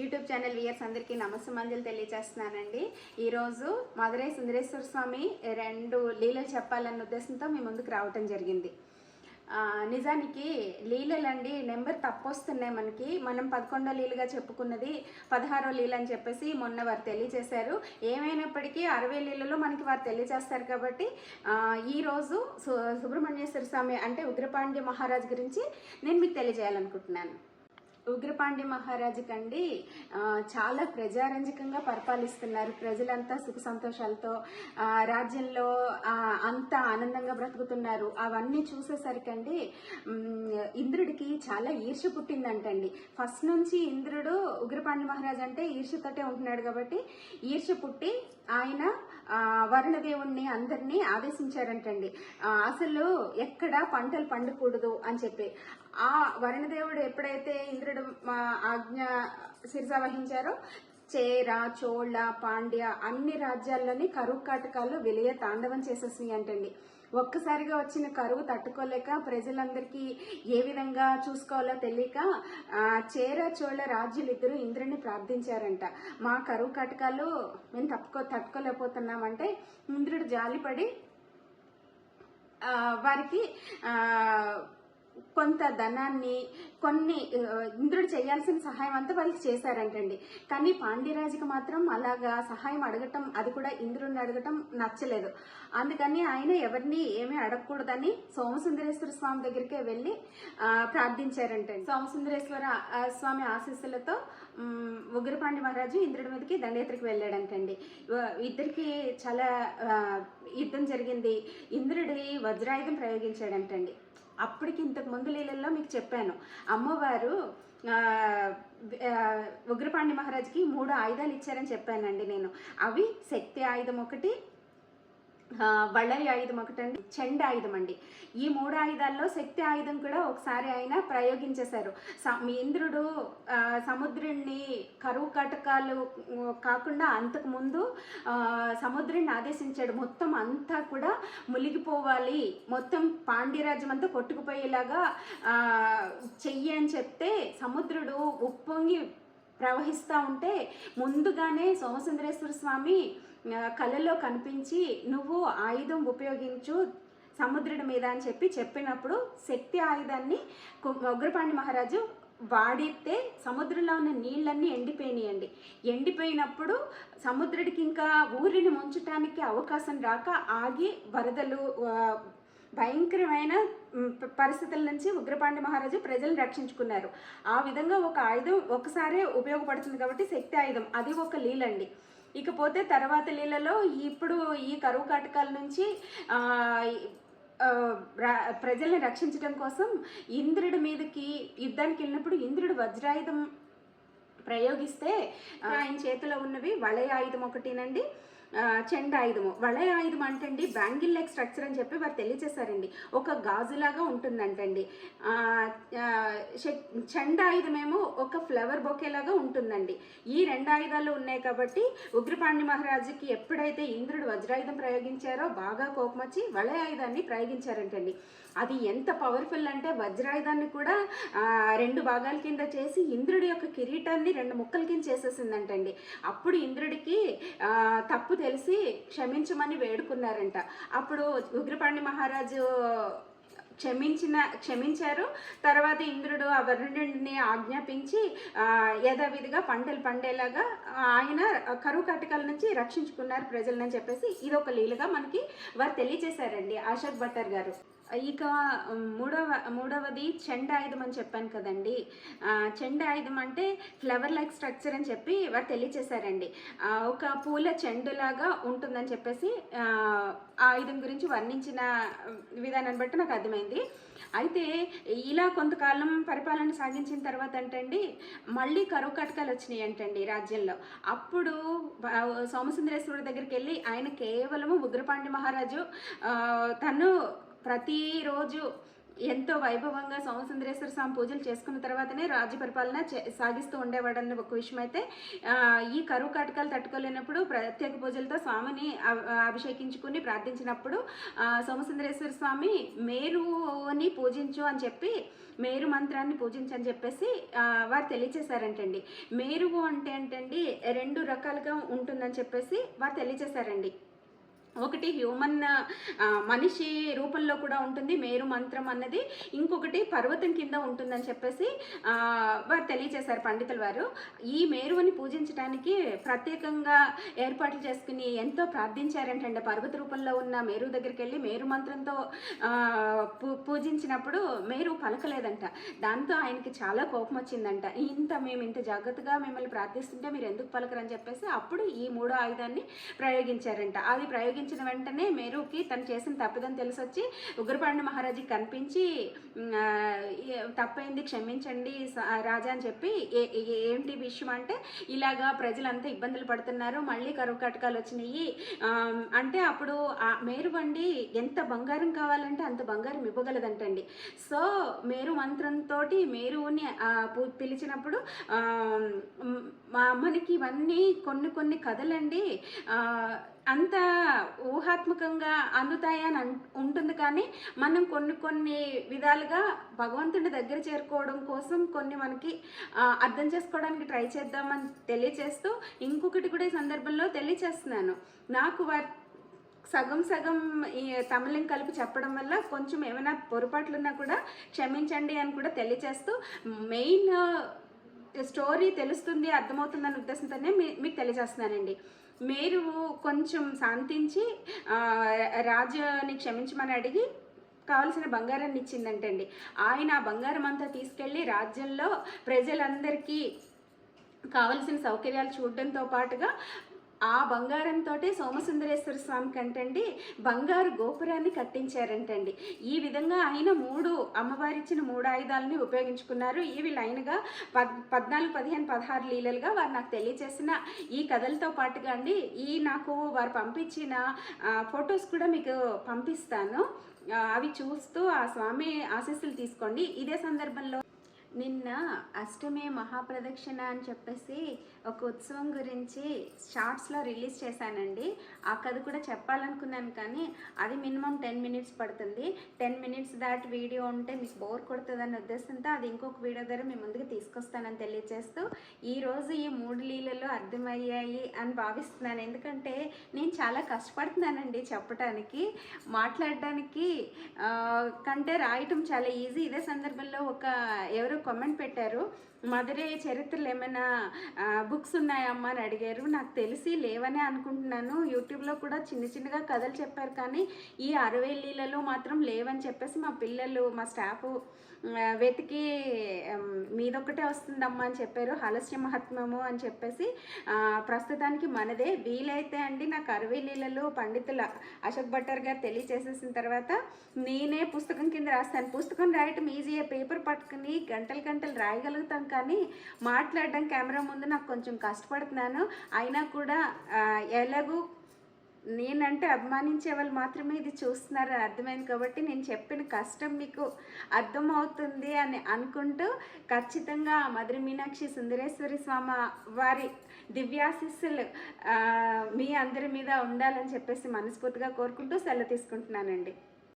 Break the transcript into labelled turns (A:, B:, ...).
A: YouTube channel weirs అందరికీ నమస్సమాంజలు తెలియజేస్తున్నానండి. ఈరోజు మధురై సుందరేశ్వర స్వామి రెండు లీలలు చెప్పాలన్న ఉద్దేశంతో మీ ముందుకు రావటం జరిగింది. నిజానికి లీలలండి నెంబర్ తప్పొస్తున్నాయి మనకి. మనం పదకొండో లీలుగా చెప్పుకున్నది పదహారో లీల అని చెప్పేసి మొన్న వారు తెలియజేశారు. ఏమైనప్పటికీ అరవై లీలలో మనకి వారు తెలియజేస్తారు కాబట్టి ఈరోజు సు సుబ్రహ్మణ్యేశ్వర స్వామి అంటే ఉగ్రపాండ్య మహారాజ్ గురించి నేను మీకు తెలియజేయాలనుకుంటున్నాను. ఉగ్రపాండ్య మహారాజు కండి చాలా ప్రజారంజకంగా పరిపాలిస్తున్నారు. ప్రజలంతా సుఖ సంతోషాలతో రాజ్యంలో అంతా ఆనందంగా బ్రతుకుతున్నారు. అవన్నీ చూసేసరికండి ఇంద్రుడికి చాలా ఈర్ష పుట్టిందంటండి. ఫస్ట్ నుంచి ఇంద్రుడు ఉగ్రపాండ్య మహారాజు అంటే ఈర్షతోటే ఉంటున్నాడు కాబట్టి ఈర్ష పుట్టి ఆయన వరుణదేవుణ్ణి అందరినీ ఆదేశించారంటండి. అసలు ఎక్కడ పంటలు పండకూడదు అని చెప్పి. ఆ వరుణదేవుడు ఎప్పుడైతే ఇంద్రుడు మా ఆజ్ఞ శిరస వహించారో చేర చోళ పాండ్య అన్ని రాజ్యాల్లోని కరువు కాటకాలు విలయ తాండవం చేసేసినాయి అంటండి. ఒక్కసారిగా వచ్చిన కరువు తట్టుకోలేక ప్రజలందరికీ ఏ విధంగా చూసుకోవాలో తెలియక చేర చోళ రాజులు ఇద్దరు ఇంద్రుడిని ప్రార్థించారంట. మా కరువు కాటకాలు మేము తప్పుకో తట్టుకోలేకపోతున్నామంటే ఇంద్రుడు జాలిపడి వారికి ఆ, కొంత ధనాన్ని కొన్ని ఇంద్రుడు చేయాల్సిన సహాయం అంతా వాళ్ళకి చేశారంటండి. కానీ పాండ్యరాజుకి మాత్రం అలాగా సహాయం అడగటం అది కూడా ఇంద్రుడిని అడగటం నచ్చలేదు. అందుకని ఆయన ఎవరిని ఏమీ అడగకూడదని సోమసుందరేశ్వర స్వామి దగ్గరికే వెళ్ళి ప్రార్థించారంటండి. సోమసుందరేశ్వర ఆ, స్వామి ఆశీస్సులతో ఉగ్రపాండి మహారాజు ఇంద్రుడి మీదకి దండయాత్రకు వెళ్ళాడంటండి. ఇద్దరికి చాలా యుద్ధం జరిగింది. ఇంద్రుడి వజ్రాయుధం ప్రయోగించాడంటండి. అప్పటికి ఇంతకు ముందు లీలల్లో మీకు చెప్పాను. అమ్మవారు ఉగ్రపాండి మహారాజ్కి మూడు ఆయుధాలు ఇచ్చారని చెప్పానండి నేను. అవి శక్తి ఆయుధం ఒకటి వళ్ళరి ఆయుధం ఒకటండి చెండ ఆయుధం అండి. ఈ మూడు ఆయుధాల్లో శక్తి ఆయుధం కూడా ఒకసారి ఆయన ప్రయోగించేశారు. స- ఇంద్రుడు సముద్రుణ్ణి కరువు కటకాలు కాకుండా అంతకుముందు సముద్రుణ్ణి ఆదేశించాడు. మొత్తం అంతా కూడా మునిగిపోవాలి. మొత్తం పాండ్యరాజ్యం అంతా కొట్టుకుపోయేలాగా చెయ్యి అని చెప్తే సముద్రుడు ఉప్పొంగి ప్రవహిస్తూ ఉంటే ముందుగానే సోమసుందరేశ్వర స్వామి ఆ, కలలో కనిపించి నువ్వు ఆయుధం ఉపయోగించు సముద్రుడి మీద అని చెప్పి చెప్పినప్పుడు శక్తి ఆయుధాన్ని కు- ఉగ్రపాండి మహారాజు వాడితే సముద్రంలో ఉన్న నీళ్ళన్నీ ఎండిపోయినాయండి. ఎండిపోయినప్పుడు సముద్రుడికి ఇంకా ఊరిని ముంచటానికి అవకాశం రాక ఆగి వరదలు భయంకరమైన పరిస్థితుల నుంచి ఉగ్రపాండి మహారాజు ప్రజలను రక్షించుకున్నారు. ఆ విధంగా ఒక ఆయుధం ఒకసారే ఉపయోగపడుతుంది కాబట్టి శక్తి ఆయుధం. అది ఒక లీలండి ఇకపోతే తర్వాత లీలలో ఇప్పుడు ఈ కరువు కాటకాల నుంచి ప్రజల్ని రక్షించడం కోసం ఇంద్రుడి మీదకి యుద్ధానికి వెళ్ళినప్పుడు ఇంద్రుడు వజ్రాయుధం ప్రయోగిస్తే ఆయన చేతిలో ఉన్నవి వలయ ఆయుధం ఒకటినండి. ఆ, చెండ ఆయుధము. వలయ ఆయుధం అంటండి బ్యాంగిల్ లైక్ స్ట్రక్చర్ అని చెప్పి వారు తెలియచేశారండి ఒక గాజులాగా ఉంటుందంటండి. ఆ, ఆ, ఏమో ఒక ఫ్లవర్ బొకేలాగా ఉంటుందండి. ఈ రెండు ఆయుధాలు ఉన్నాయి కాబట్టి ఉగ్రపాండి మహారాజుకి ఎప్పుడైతే ఇంద్రుడు వజ్రాయుధం ప్రయోగించారో బాగా కోపమొచ్చి వలయ ఆయుధాన్ని ప్రయోగించారంటండి. అది ఎంత పవర్ఫుల్ అంటే వజ్రాయుధాన్ని కూడా రెండు భాగాల కింద చేసి ఇంద్రుడి యొక్క కిరీటాన్ని రెండు ముక్కల కింద చేసేసిందంటండి. అప్పుడు ఇంద్రుడికి తప్పు తెలిసి క్షమించమని వేడుకున్నారంట. అప్పుడు ఉగ్రపాణి మహారాజు క్షమించిన క్షమించారు. తర్వాత ఇంద్రుడు ఆ వరుణుడిని ఆజ్ఞాపించి యథావిధిగా పంటలు పండేలాగా ఆయన కరువు కటకాల నుంచి రక్షించుకున్నారు ప్రజలని చెప్పేసి ఇది ఒక లీలగా మనకి వారు తెలియజేశారండి అశోక్ భట్టర్ గారు. ఇక మూడవ మూడవది చెండ ఆయుధం అని చెప్పాను కదండి. చెండ ఆయుధం అంటే ఫ్లవర్ లైక్ స్ట్రక్చర్ అని చెప్పి వారు తెలియచేశారండి. ఒక పూల చెండులాగా ఉంటుందని చెప్పేసి ఆ, ఆయుధం గురించి వర్ణించిన విధానాన్ని బట్టి నాకు అర్థమైంది. అయితే ఇలా కొంతకాలం పరిపాలన సాగించిన తర్వాత అంటండి మళ్ళీ కరువు కటకాలు వచ్చినాయి అంటండి రాజ్యంలో. అప్పుడు ఆ, సోమసుందరేశ్వరుడి దగ్గరికి వెళ్ళి ఆయన కేవలము ఉగ్రపాండి మహారాజు తను ప్రతిరోజు ఎంతో వైభవంగా సోమసుందరేశ్వర స్వామి పూజలు చేసుకున్న తర్వాతనే రాజ్య పరిపాలన చే- సాగిస్తూ ఉండేవాడన్న ఒక విషయం అయితే ఈ కరువు కాటకాలు తట్టుకోలేనప్పుడు ప్రత్యేక పూజలతో స్వామిని అభిషేకించుకుని ప్రార్థించినప్పుడు సోమసుందరేశ్వర స్వామి మేరుని పూజించు అని చెప్పి మేరు మంత్రాన్ని పూజించని చెప్పేసి వారు తెలియచేశారంటండి. మేరువు అంటే ఏంటండి రెండు రకాలుగా ఉంటుందని చెప్పేసి వారు తెలియచేశారండి. ఒకటి హ్యూమన్ మనిషి రూపంలో కూడా ఉంటుంది మేరు మంత్రం అన్నది. ఇంకొకటి పర్వతం కింద ఉంటుందని చెప్పేసి వారు తెలియజేశారు పండితుల వారు. ఈ మేరుని పూజించడానికి ప్రత్యేకంగా ఏర్పాట్లు చేసుకుని ఎంతో ప్రార్థించారంటండి. పర్వత రూపంలో ఉన్న మేరు దగ్గరికి వెళ్ళి మేరు మంత్రంతో పూ పూజించినప్పుడు మేరు పలకలేదంట. దాంతో ఆయనకి చాలా కోపం వచ్చిందంట ఇంత మేము ఇంత జాగ్రత్తగా మిమ్మల్ని ప్రార్థిస్తుంటే మీరు ఎందుకు పలకరని చెప్పేసి అప్పుడు ఈ మూడో ఆయుధాన్ని ప్రయోగించారంట. అది ప్రయోగించిన వెంటనే మేరుకి తను చేసిన తప్పిదం తెలిసొచ్చి ఉగ్రపాండ మహారాజుకి కనిపించి తప్పైంది క్షమించండి రాజా అని చెప్పి "ఏ- ఏంటి విషయం? అంటే ఇలాగా ప్రజలంతా ఇబ్బందులు పడుతున్నారు మళ్ళీ కరువు కటకాలు వచ్చినాయి. అంటే అప్పుడు మేరు వండి ఎంత బంగారం కావాలంటే అంత బంగారం ఇవ్వగలదంటండి. సో మేరు మంత్రంతో మేరుని పిలిచినప్పుడు మా- మనకి ఇవన్నీ కొన్ని కొన్ని కథలండి. అంత ఊహాత్మకంగా అందుతాయని ఉంటుంది కానీ మనం కొన్ని కొన్ని విధాలుగా భగవంతుని దగ్గర చేరుకోవడం కోసం కొన్ని మనకి అర్థం చేసుకోవడానికి ట్రై చేద్దామని తెలియచేస్తూ ఇంకొకటి కూడా ఈ సందర్భంలో తెలియచేస్తున్నాను. నాకు వారి సగం సగం ఈ తమిళం కలిపి చెప్పడం వల్ల కొంచెం ఏమైనా పొరపాట్లున్నా కూడా క్షమించండి అని కూడా తెలియచేస్తూ మెయిన్ స్టోరీ తెలుస్తుంది అర్థమవుతుందన్న ఉద్దేశంతోనే మీ మీకు తెలియజేస్తున్నానండి. మీరు కొంచెం శాంతించి రాజుని క్షమించమని అడిగి కావలసిన బంగారాన్ని ఇచ్చిందంటండి. ఆయన ఆ బంగారం అంతా తీసుకెళ్ళి రాజ్యంలో ప్రజలందరికీ కావలసిన సౌకర్యాలు చూడడంతో పాటుగా ఆ బంగారంతో సోమసుందరేశ్వర స్వామి కంటండి బంగారు గోపురాన్ని కట్టించారంటండి. ఈ విధంగా ఆయన మూడు అమ్మవారిచ్చిన మూడు ఆయుధాలని ఉపయోగించుకున్నారు. ఇవి లైన్గా పద్ పద్నాలుగు పదిహేను పదహారు లీలలుగా వారు నాకు తెలియచేసిన ఈ కథలతో పాటుగా అండి ఈ నాకు వారు పంపించిన ఫొటోస్ కూడా మీకు పంపిస్తాను. అవి చూస్తూ ఆ స్వామి ఆశీస్సులు తీసుకోండి. ఇదే సందర్భంలో నిన్న అష్టమి మహాప్రదక్షిణ అని చెప్పేసి ఒక ఉత్సవం గురించి షార్ట్స్లో రిలీజ్ చేశానండి. ఆ కథ కూడా చెప్పాలనుకున్నాను కానీ అది మినిమం టెన్ మినిట్స్ పడుతుంది. టెన్ మినిట్స్ దాట్ వీడియో ఉంటే మీకు బోర్ కొడుతుందన్న ఉద్దేశంతో అది ఇంకొక వీడియో ద్వారా మీ ముందుకు తీసుకొస్తానని తెలియజేస్తూ ఈరోజు ఈ మూడు లీలలో అర్థమయ్యాయి అని భావిస్తున్నాను. ఎందుకంటే నేను చాలా కష్టపడుతున్నానండి చెప్పడానికి మాట్లాడడానికి కంటే రాయటం చాలా ఈజీ. ఇదే సందర్భంలో ఒక ఎవరు కామెంట్ పెట్టారు. మధురై చరిత్రలు ఏమైనా బుక్స్ ఉన్నాయమ్మా అని అడిగారు. నాకు తెలిసి లేవనే అనుకుంటున్నాను. యూట్యూబ్లో కూడా చిన్న చిన్నగా కథలు చెప్పారు కానీ ఈ అరవై మాత్రం లేవని చెప్పేసి మా పిల్లలు మా స్టాఫ్ వెతికి మీదొక్కటే వస్తుందమ్మా అని చెప్పారు. హలస్య మహాత్మ్యము అని చెప్పేసి ప్రస్తుతానికి మనదే. వీలైతే అండి నాకు అరవై పండితుల అశోక్ భట్టర్ గారు తెలియచేసేసిన తర్వాత నేనే పుస్తకం కింద రాస్తాను. పుస్తకం రాయటం ఈజీయే పేపర్ పట్టుకుని గంటలు గంటలు రాయగలుగుతాను కానీ మాట్లాడడం కెమెరా ముందు నాకు కొంచెం కష్టపడుతున్నాను. అయినా కూడా ఎలాగూ నేనంటే అభిమానించే వాళ్ళు మాత్రమే ఇది చూస్తున్నారు అని అర్థమైంది కాబట్టి నేను చెప్పిన కష్టం మీకు అర్థమవుతుంది అని అనుకుంటూ ఖచ్చితంగా మధుర మీనాక్షి సుందరేశ్వరి స్వామి వారి దివ్యాశిస్సులు మీ అందరి మీద ఉండాలని చెప్పేసి మనస్ఫూర్తిగా కోరుకుంటూ సెలవు తీసుకుంటున్నానండి.